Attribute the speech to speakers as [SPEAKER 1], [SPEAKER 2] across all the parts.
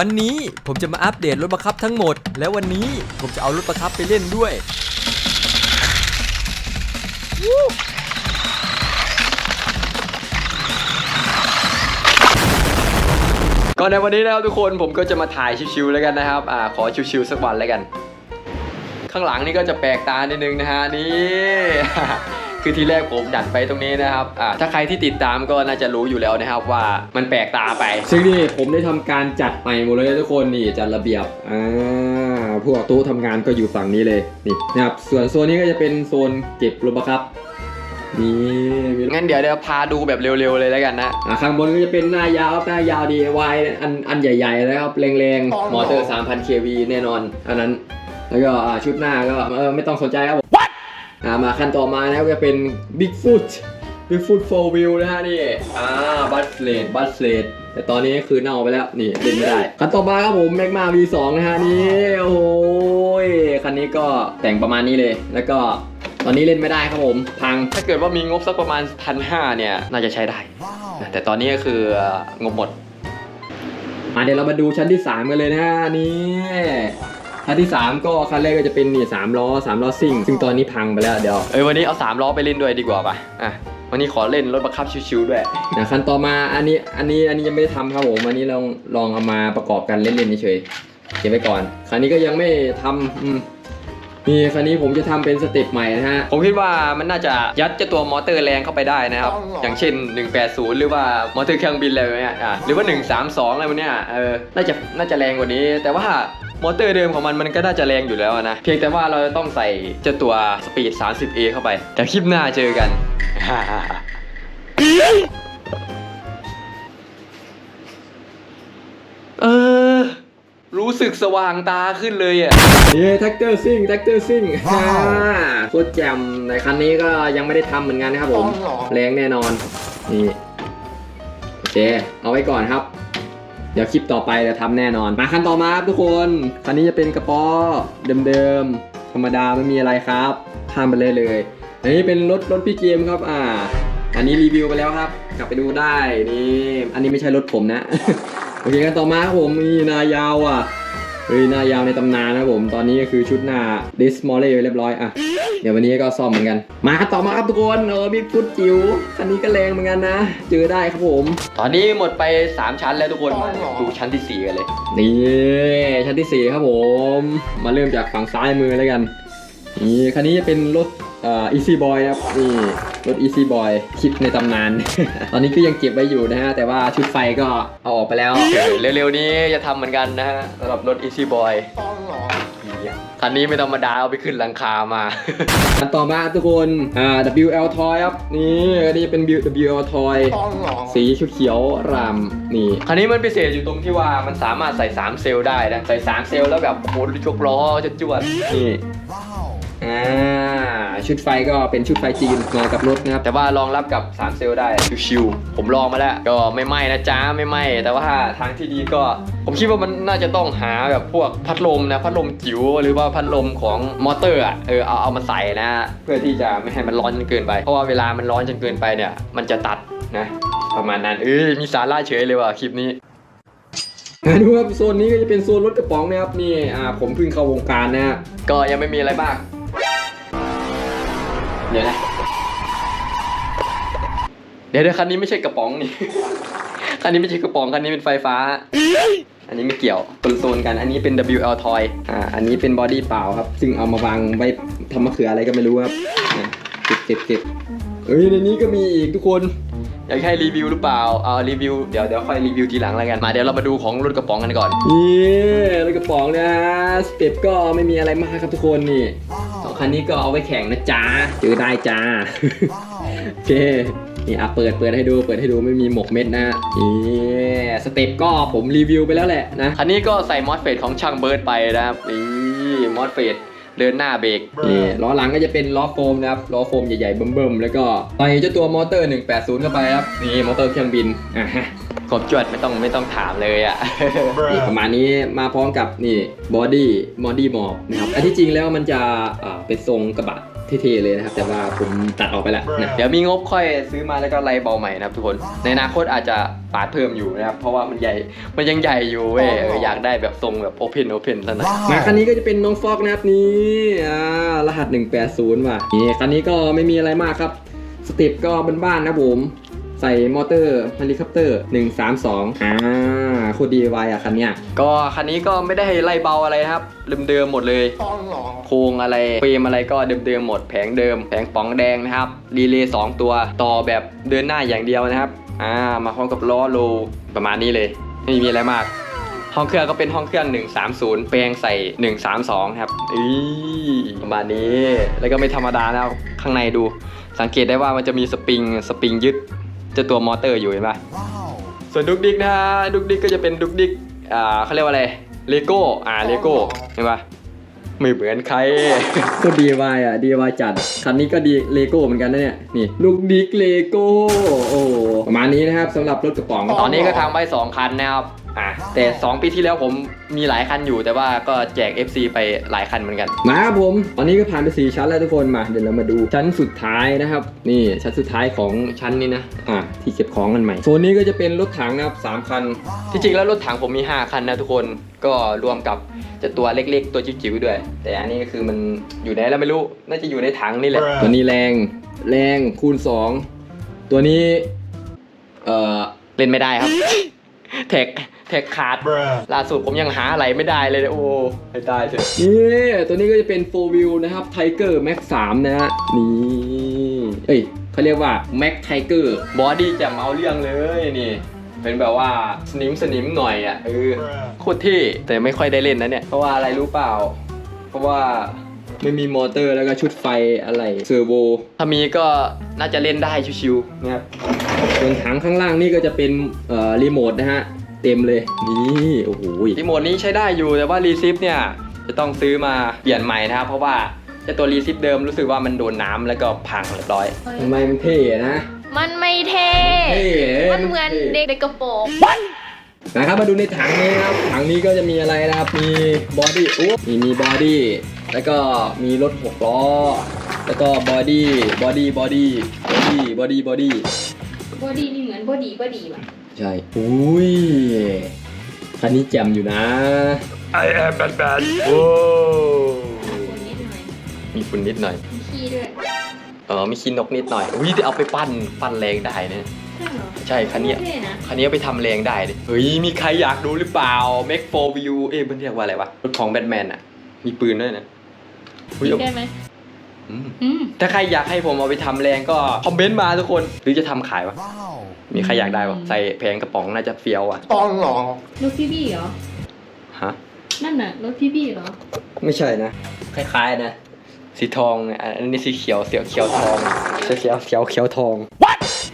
[SPEAKER 1] วันนี้ผมจะมาอัปเดตรถบังคับทั้งหมด และวันนี้ผมจะเอารถบังคับไปเล่นด้วยก็ในวันนี้นะครับทุกคนผมก็จะมาถ่ายชิวๆแล้วกันนะครับอ่าขอชิวๆสักวันแล้วกัน ข้างหลังนี่ก็จะแปลกตานิดนึงนะฮะนี่ คือทีแรกผมดัดไปตรงนี้นะครับอ่าถ้าใครที่ติดตามก็น่าจะรู้อยู่แล้วนะครับว่ามันแปลกตาไป ซึ่งนี่ผมได้ทำการจัดใหม่หมดเลยนะทุกคนนี่จัดระเบียบอ่าพวกโต๊ะทำงานก็อยู่ฝั่งนี้เลยนี่นะครับส่วนโซนนี้ก็จะเป็นโซนเก็บรถบังคับนี่งั้นเดี๋ยวเดี๋ยวพาดูแบบเร็วๆเลยแล้วกันนะ อ่าข้างบนก็จะเป็นหน้ายาวหน้ายาว DIY อันอันใหญ่ๆนะครับแรงๆ มอเตอร์ 3,000 kV แน่นอน อันนั้น แล้วก็อ่าชุดหน้าก็เออไม่ต้องสนใจครับผม อ่ามาขั้นต่อมานะครับก็เป็น Bigfoot Bigfoot 4 wheel นะฮะนี่อ่าบัสเลดบัสเลดแต่ตอนนี้คือเน่าไปแล้วนี่เล่นไม่ได้ขั้นต่อมาครับผม Magma V2 นะฮะนี่โอ้โหยคันนี้ก็แต่งประมาณนี้เลย แล้วก็ตอนนี้เล่นไม่ได้ครับผมพังถ้าเกิดว่ามีงบสักประมาณพันห้าเนี่ยน่าจะใช้ได้ แต่ตอนนี้ก็คืองบหมดมาเดี๋ยวเรามาดูชั้นที่ 3 กันเลยนะฮะนี่ ชั้นที่ 3 ก็คันแรกก็จะเป็นนี่สามล้อสามล้อซิ่ง ซึ่งตอนนี้พังไปแล้วเดี๋ยวเอ้ยวันนี้เอา3ล้อไปเล่นด้วยดีกว่าป่ะอะวันนี้ขอเล่นรถบังคับชิวๆด้วยนะคันต่อมาอันนี้อันนี้อันนี้ยังไม่ได้ทำครับผมอันนี้ลองลองเอามาประกอบกันเล่นๆเฉยๆเก็บไว้ก่อนคันนี้ก็ยังไม่ทำอืมนี่คันนี้ผมจะทำเป็นสเต็ปใหม่นะฮะ ผมคิดว่ามันน่าจะยัดเจ้าตัวมอเตอร์แรงเข้าไปได้นะครับ อย่างเช่น 180 หรือว่ามอเตอร์เครื่องบินอะไรแบบเนี้ยอะหรือว่า 132 อะไรพวกเนี้ยเออน่าจะน่าจะแรงกว่านี้ แต่ว่า มอเตอร์เดิมของมันมันก็น่าจะแรงอยู่แล้วนะ เพียงแต่ว่าเราจะต้องใส่เจ้าตัวสปีด 30A เข้าไป แต่คลิปหน้าเจอกันเออรู้สึกสว่างตาขึ้นเลยอะนี่แท็กเตอร์ซิ่งแท็กเตอร์ซิ่งฮ่าโคตรแจ่มในคันนี้ก็ยังไม่ได้ทำเหมือนกันนะครับผม แรงแน่นอน นี่ โอเค เอาไว้ก่อนครับ เดี๋ยวคลิปต่อไปจะทำแน่นอน มาคันต่อมาครับทุกคนคันนี้จะเป็นกระป๋อเดิมๆ ธรรมดาไม่มีอะไรครับข้ามไปเลยเลย อันนี้เป็นรถรถพี่เกมครับ อ่า อันนี้รีวิวไปแล้วครับ กลับไปดูได้นี่ อันนี้ไม่ใช่รถผมนะ โอเคกันต่อมาครับผมนี่นายาวอะ เฮ้ยหน้ายาวในตำนานนะผมตอนนี้ก็คือชุดหน้าดิสมอลเล่เรียบร้อยอะเดี๋ยววันนี้ก็ซ่อมเหมือนกัน มาต่อมาครับทุกคนเออบิ๊กฟุตจิ๋วคันนี้ก็แรงเหมือนกันนะ เจอได้ครับผม ตอนนี้หมดไป 3 ชั้นแล้วทุกคนมาดูชั้นที่ 4 กันเลย นี่ชั้นที่ 4 ครับผม มาเริ่มจากฝั่งซ้ายมือแล้วกันนี่คันนี้จะเป็นรถ อ่อ Easy Boy นะครับนี่รถ Easy Boy คลิปในตำนาน ตอนนี้ก็ยังเก็บไว้อยู่นะฮะ แต่ว่าชุดไฟก็เอาออกไปแล้ว เร็วๆนี้จะทำเหมือนกันนะฮะสำหรับรถ Easy Boy คันนี้ไม่ธรรมดาเอาไปขึ้นหลังคามาคันต่อมาทุกคนอ่า WL Toy ครับ นี่อันนี้เป็น WL Toy สีเขียวๆรามนี่คันนี้มันพิเศษอยู่ตรงที่ว่ามันสามารถใส่ 3 เซลล์ได้นะ ใส่ 3 เซลล์แล้วแบบโอ้โหยกล้อจะจวดๆนี่ อ่าชุดไฟก็เป็นชุดไฟจีนมากับรถนะครับแต่ว่ารองรับกับ 3 เซลล์ได้ชิวๆผมลองมาแล้ว ก็ไม่ไหม้นะจ๊ะไม่ไหม้แต่ว่าทางที่ดีก็ ผมคิดว่ามันน่าจะต้องหาแบบพวกพัดลมนะพัดลมจิ๋วหรือว่าพัดลมของมอเตอร์อะเออเอาเอามาใส่นะ เพื่อที่จะไม่ให้มันร้อนจนเกินไป เพราะว่าเวลามันร้อนจนเกินไปเนี่ย มันจะตัดนะประมาณนั้นเอ้ยมีสาระเฉยเลยว่ะคลิปนี้ดูครับโซนนี้ก็จะเป็นโซนรถกระป๋องนะครับนี่อ่าผมเพิ่งเข้าวงการนะฮะก็ยังไม่มีอะไรมาก เดี๋ยวนะ เดี๋ยวเดี๋ยวคันนี้ไม่ใช่กระป๋องนี่ คันนี้ไม่ใช่กระป๋อง คันนี้เป็นไฟฟ้า อันนี้ไม่เกี่ยวคนละโซนกัน อันนี้เป็น WL Toy อ่า อันนี้เป็นบอดี้เปล่าครับ ซึ่งเอามาวางไว้ทำมะเขืออะไรก็ไม่รู้ครับอะเก็บเก็บเก็บเอ้ยในนี้ก็มีอีกทุกคน อยากให้รีวิวหรือเปล่า เอารีวิว เดี๋ยวเดี๋ยวค่อยรีวิวทีหลังแล้วกัน มาเดี๋ยวเรามาดูของรถกระป๋องกันก่อน นี่รถกระป๋องนะสเต็ปก็ไม่มีอะไรมากครับทุกคนนี่สองคันนี้ก็เอาไว้แข่งนะจ๊ะเจอได้จ้าโอเค นี่อะเปิดเปิดให้ดู เปิดให้ดูไม่มีหมกเม็ดนะนี่สเต็ปก็ผมรีวิวไปแล้วแหละนะ คันนี้ก็ใส่มอสเฟตของช่างเบิร์ดไปนะครับ นี่มอสเฟต เดินหน้าเบรกนี่ล้อหลังก็จะเป็นล้อโฟมนะครับล้อโฟมใหญ่ๆเบิ่มๆแล้วก็ใส่เจ้าตัวมอเตอร์ 180 เข้าไปครับนี่มอเตอร์เครื่องบินอะฮะครบจวดไม่ต้องไม่ต้องถามเลยอะ นี่ประมาณนี้มาพร้อมกับนี่บอดี้บอดี้หมอบนะครับอันที่จริงแล้วมันจะอ่าเป็นทรงกระบะ เท่ๆเลยนะครับ แต่ว่าผมตัดออกไปแล้วนะเดี๋ยวมีงบค่อยซื้อมาแล้วก็ไล่เบาใหม่นะครับทุกคน ในอนาคตอาจจะปาดเพิ่มอยู่นะครับ เพราะว่ามันใหญ่ มันยังใหญ่อยู่เว้ยเอออยากได้แบบทรงแบบโอเพนโอเพนซะหน่อยมาคันนี้ก็จะเป็นน้องฟอกนะครับนี่อ่ารหัส 180ว่ะนี่คันนี้ก็ไม่มีอะไรมากครับ สเต็ปก็บ้านๆนะครับผม ใส่มอเตอร์เฮลิคอปเตอร์ 132 อ่าโคตรดีไวอะคันเนี้ยก็คันนี้ก็ไม่ได้ไล่เบาอะไรนะครับเดิมๆหมดเลยโครงอะไรเฟรมอะไรก็เดิมๆหมดแผงเดิม แผงป๋องแดงนะครับรีเลย์2ตัวต่อแบบเดินหน้าอย่างเดียวนะครับอ่ามาพร้อมกับล้อโลประมาณนี้เลยไม่มีอะไรมาก ห้องเครื่องก็เป็นห้องเครื่อง 130 แปลงใส่ 132 ครับอีประมาณนี้ แล้วก็ไม่ธรรมดานะครับข้างในดู สังเกตได้ว่ามันจะมีสปริงสปริงยึดเจะตัวมอเตอร์อยู่เห็นปะส่วนดุกดิกนะฮะดุกดิกก็จะเป็นดุกดิกอ่าเขาเรียกว่าอะไรเลโก้อ่าเลโก้เห็นปะไม่เหมือนใครก็ DIY อะ DIY จัด คันนี้ก็ดีเลโก้เหมือนกันนะเนี่ย นี่ลูกดิกเลโก้ โอ้ประมาณนี้นะครับสำหรับรถกระป๋อง ตอนนี้ก็ทำไว้2คันนะครับ อะแต่ 2 ปีที่แล้วผมมีหลายคันอยู่ แต่ว่าก็แจก FC ไปหลายคันเหมือนกันมาครับผมตอนนี้ก็ผ่านไป4ชั้นแล้วทุกคนมาเดี๋ยวเรามาดูชั้นสุดท้ายนะครับ นี่ชั้นสุดท้ายของชั้นนี้นะอะที่เก็บของกันใหม่โซนนี้ก็จะเป็นรถถังนะครับสามคัน ที่จริงแล้วรถถังผมมี 5 คันนะทุกคนก็รวมกับจะตัวเล็กๆ ตัวจิ๋วๆด้วย แต่อันนี้ก็คือมันอยู่ไหนแล้วไม่รู้น่าจะอยู่ในถังนี่แหละตัวนี้แรงแรงคูณ 2 ตัวนี้เอ่อเล่นไม่ได้ครับเทค เทคขาดล่าสุดผมยังหาอะไรไม่ได้เลยนะโอ้ให้ได้เถอะนี่ตัวนี้ก็จะเป็น 4 wheel นะครับ Tiger Max 3 นะฮะ นี่ เอ้ยเขาเรียกว่า Max Tiger บอดี้จะเมาเรื่องเลยนี่ เป็นแบบว่าสนิมสนิมหน่อยอะเออโคตรเท่แต่ไม่ค่อยได้เล่นนะเนี่ย เพราะว่าอะไรรู้เปล่า เพราะว่าไม่มีมอเตอร์แล้วก็ชุดไฟอะไรเซอร์โวถ้ามีก็น่าจะเล่นได้ชิวๆนะครับส่วนถังข้างล่างนี่ก็จะเป็นเอ่อรีโมทนะฮะ เต็มเลยนี่โอ้โหรีโมทนี้ใช้ได้อยู่แต่ว่ารีซิฟเนี่ยจะต้องซื้อมาเปลี่ยนใหม่นะครับเพราะว่าเจ้าตัวรีซิฟเดิมรู้สึกว่ามันโดนน้ำแล้วก็พังเรียบร้อยทำไมมันเท่นะ
[SPEAKER 2] มันไม่เท่
[SPEAKER 1] เท่
[SPEAKER 2] มันเหมือนเด็กในกระโปรง
[SPEAKER 1] นะครับมาดูในถังนี้นะครับถังนี้ก็จะมีอะไรนะครับมีบอดี้อุ๊บมีมีบอดี้แล้วก็มีรถหกล้อแล้วก็บอดี้บอดี้บอดี้บอดี้บอดี้บอดี้
[SPEAKER 2] บอดี้นี่เหมือนบอดี้บอดี้ว่ะ
[SPEAKER 1] ใช่ อุ้ย คันนี้แจ่มอยู่นะ I am bad bad โอ้
[SPEAKER 2] คนนิดหน่อย
[SPEAKER 1] มีฝุ่นนิดหน่อย
[SPEAKER 2] มีขี้ด้วย
[SPEAKER 1] เออมีขี้นกนิดหน่อย อุ้ยเอาไปปั้น ปั้นแรงได้เนี่ย
[SPEAKER 2] ใช่เหรอ
[SPEAKER 1] ใช่คันเนี้ย
[SPEAKER 2] เท่นะ
[SPEAKER 1] คันนี้เอาไปทำแรงได้เลยเฮ้ย มีใครอยากดูหรือเปล่า Make for View เอ๊ะมันเรียกว่าอะไรวะ รถของแบทแมนอะมีปืนด้วยนะเฮ้ย
[SPEAKER 2] กิน
[SPEAKER 1] เอา
[SPEAKER 2] ได้ไหม
[SPEAKER 1] อืม
[SPEAKER 2] อืม
[SPEAKER 1] ถ้าใครอยากให้ผมเอาไปทำแรงก็ คอมเมนต์มาทุกคน หรือจะทำขายวะ มีใครอยากได้ปะใส่แผงกระป๋องน่าจะเฟี้ยวอะ
[SPEAKER 2] รถพี่บี้เหรอ
[SPEAKER 1] ฮะ
[SPEAKER 2] นั่นน่ะรถพี่บี้เหรอ
[SPEAKER 1] ไม่ใช่นะ คล้ายๆนะ สีทองเนี่ยอันนี้สีเขียวเสียวเขียวทองเขียวเขียวเขียวเขียวทอง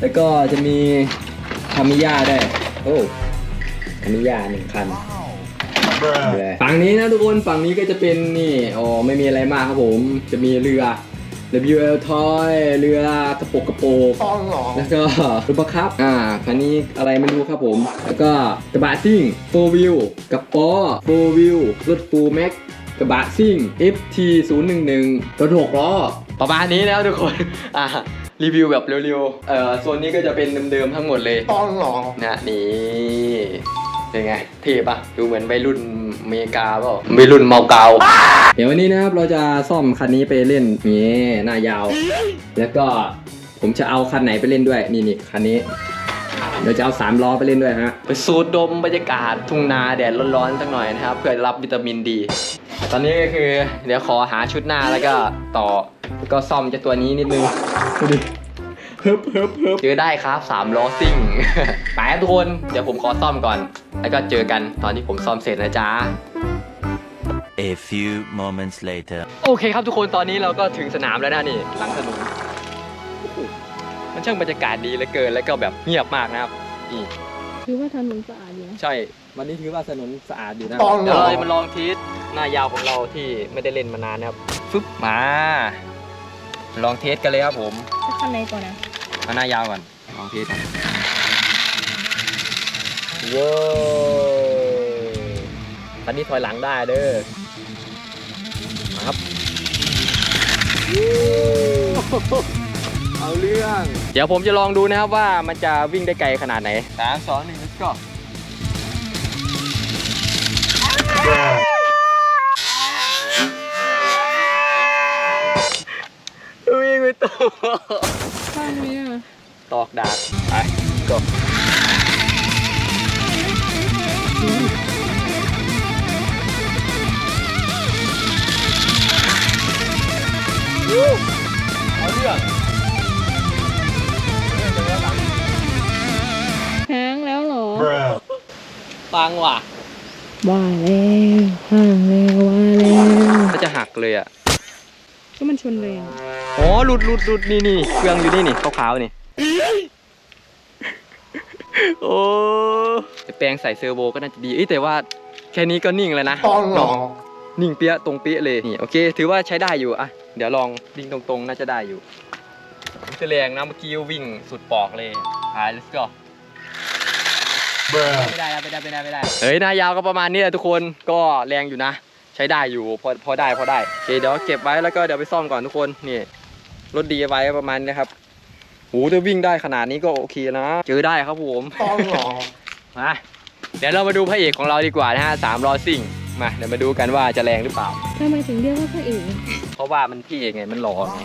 [SPEAKER 1] แล้วก็จะมีทามิยาได้วยโอ้ทามิยาหนึ่งคัน ฝั่งนี้นะทุกคนฝั่งนี้ก็จะเป็นนี่อ๋อไม่มีอะไรมากครับผม จะมีเรือ WL Toy เรือกระโปกกระโปกแล้วก็รถบังคับ อ่าคันนี้อะไรไม่รู้ครับผม แล้วก็กระบะซิ่ง4 wheel กับปอ4 wheel รถปูแม็กกระบะซิ่ง FT 0 1 1รถหกล้อประมาณนี้แล้วทุกคน อ่ารีวิวแบบเร็วๆ เอ่อโซนนี้ก็จะเป็นเดิมๆทั้งหมดเลยนะนี่ เป็นไงเท่ปะดูเหมือนวัยรุ่นอเมริกาเปล่าวัยรุ่นเมาเกาเดี๋ยววันนี้นะครับเราจะซ่อมคันนี้ไปเล่นนี่หน้ายาว แล้วก็ผมจะเอาคันไหนไปเล่นด้วยนี่นี่คันนี้เดี๋ยวจะเอาสามล้อไปเล่นด้วยฮะไปสูดดมบรรยากาศทุ่งนาแดดร้อนๆสักหน่อยนะครับ เพื่อรับวิตามินดี ตอนนี้ก็คือ เดี๋ยวขอหาชุดหน้าแล้วก็ต่อแล้วก็ซ่อมเจะตัวนี้นิดนึงดูดิ เฮิบเฮิบเฮิบเจอได้ครับสามล้อซิ่งไปครับทุกคน เดี๋ยวผมขอซ่อมก่อน แล้วก็เจอกันตอนที่ผมซ่อมเสร็จนะจ๊ะ
[SPEAKER 3] A few moments later.
[SPEAKER 1] โอเคครับทุกคนตอนนี้เราก็ถึงสนามแล้วนะนี่หลังถนนโอ้โหมันช่างบรรยากาศดีเหลือเกินแล้วก็แบบเงียบมากนะครับนี่
[SPEAKER 2] คือว่าถนนสะอาดดีนะ
[SPEAKER 1] ใช่ วันนี้ถือว่าถนนสะอาดอยู่นะเดี๋ยวเราจะมาลองทีสหน้ายาวของเราที่ไม่ได้เล่นมานานนะครับฟึบมา ลองเทสกันเลยครับผม
[SPEAKER 2] จะขั้นไหนก่อนนะ
[SPEAKER 1] มาหน้ายาวก่อนลองเทสก่อนว้าวตอนนี้ถอยหลังได้เด้อมาครับเอาเรื่อง เดี๋ยวผมจะลองดูนะครับว่ามันจะวิ่งได้ไกลขนาดไหน สามสองหนึ่ง let's go วิ่งไปตัว
[SPEAKER 2] ข้างนี้อะ
[SPEAKER 1] ตอกดาบไป go เอาเรื่อง
[SPEAKER 2] ค้างแล้วเหรอ
[SPEAKER 1] ปังว่ะ
[SPEAKER 2] ว่าแล้วห่างแล้วว่าแล้ว
[SPEAKER 1] ก็จะหักเลยอะ
[SPEAKER 2] ก็มันชนเลยอะ
[SPEAKER 1] อ๋อหลุดหลุดหลุดนี่นี่เครื่องอยู่นี่นี่ขาวๆนี่ โอ้จะแปลงใส่เซอร์โวก็น่าจะดีเอ้ยแต่ว่าแค่นี้ก็นิ่งแล้วนะเนาะนิ่งเปี้ยะตรงเปี้ยะเลยนี่โอเค ถือว่าใช้ได้อยู่อะเดี๋ยวลองวิ่งตรงๆ น่าจะได้อยู่จะแรงนะเมื่อกี้วิ่งสุดปอกเลยอ่า let's go ไม่ได้ไม่ได้ไม่ได้ไม่ได้เฮ้ยหนายาวก็ประมาณนี้แหละทุกคนก็แรงอยู่นะ ใช้ได้อยู่พอพอได้พอได้โอเคเดี๋ยวเก็บไว้แล้วก็เดี๋ยวไปซ่อมก่อนทุกคนนี่รถดีไว้ประมาณนี้นะครับ โหถ้าวิ่งได้ขนาดนี้ก็โอเคนะเจอได้ครับผมมาเดี๋ยวเรามาดูพระเอกของเราดีกว่านะฮะสามล้อซิ่งมาเดี๋ยวมาดูกันว่าจะแรงหรือเปล่า
[SPEAKER 2] ทำไมถึงเรียกว่าพระเอก
[SPEAKER 1] เพราะว่ามันพี่เอกไงมันหล่อไง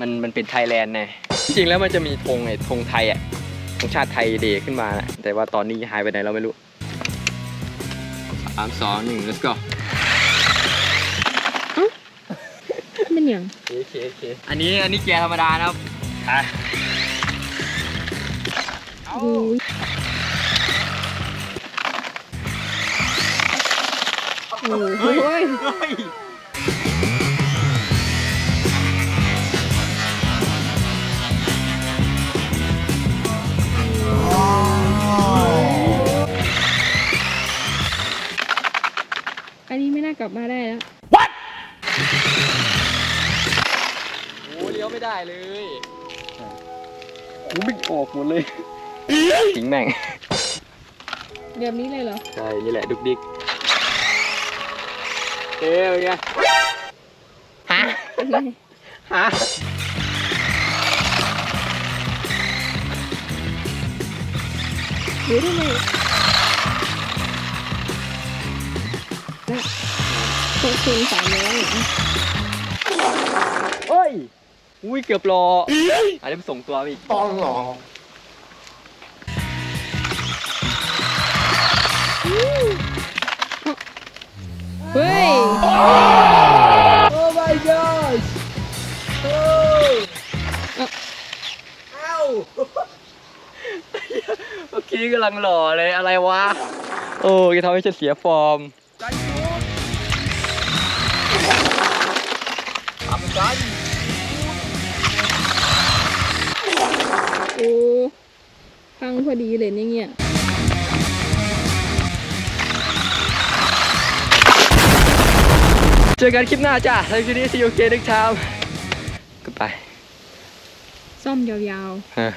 [SPEAKER 1] มันมันเป็นไทยแลนด์ไงจริงๆแล้วมันจะมีธงไอ้ธงไทยอะธงชาติไทยเดย์ขึ้นมานะแต่ว่าตอนนี้หายไปไหนเราไม่รู้สามสองหนึ่ง let's go
[SPEAKER 2] มันอย่าง
[SPEAKER 1] โอเคโอเคอันนี้อันนี้เกียร์ธรรมดานะครับ อะ
[SPEAKER 2] โอ้ยโอ้โห
[SPEAKER 1] เฮ้ย
[SPEAKER 2] อันนี้ไม่น่ากลับมาได้แล้ว
[SPEAKER 1] โอ้เลี้ยวไม่ได้เลย โอ้บิ๊กออกหมดเลยทิ้งแม่ง
[SPEAKER 2] แบบนี้เลยเหรอ
[SPEAKER 1] ใช่นี่แหละดุกดิกเอ้ยไงฮะ
[SPEAKER 2] อะไร
[SPEAKER 1] ฮะ
[SPEAKER 2] หรือทำไมนะตกคืนสามร้อยเหรอ
[SPEAKER 1] เอ้ย อุ้ยเกือบรออันนี้ไปส่งตัวไปอีก
[SPEAKER 2] เฮ้ย
[SPEAKER 1] โอ้ my gosh โอ้เอ้าเมื่อกี้กำลังหล่อเลยอะไรวะ โอ้ยทำให้ฉันเสียฟอร์มทำกัน
[SPEAKER 2] พังพอดีเลยเนี่ยเงี้ย
[SPEAKER 1] เจอกันคลิปหน้าจ้ะแล้วคืนนี้ see you again next time goodbye
[SPEAKER 2] ซ่อมยาว
[SPEAKER 1] ฮะ